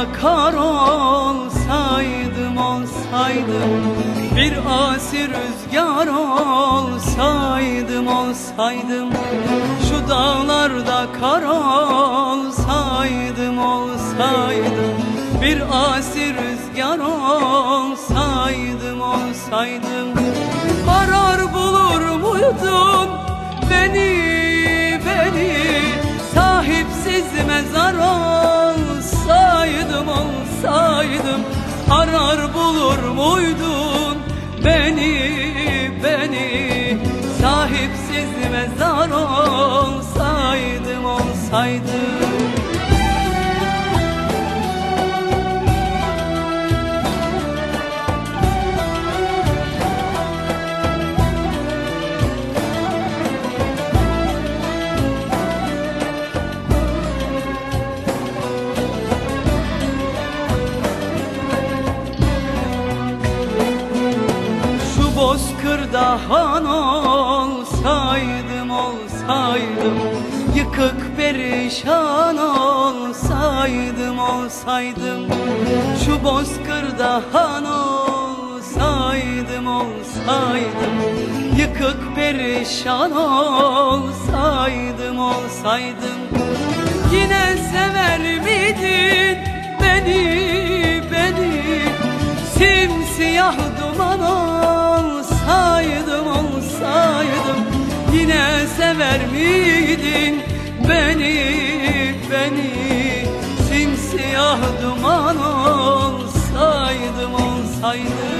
bakar olsaydım olsaydım Bir asi rüzgar olsaydım olsaydım Şu dağlarda kar olsaydım olsaydım Bir asi rüzgar olsaydım olsaydım Arar bulur muydun beni? Arar bulur muydun bozkırda han olsaydım olsaydım. Yıkık perişan olsaydım olsaydım. Şu bozkırda han olsaydım olsaydım. Yıkık perişan olsaydım olsaydım. Yine sever miydin beni beni? Simsiyah duman Simsiyah duman olsaydım olsaydım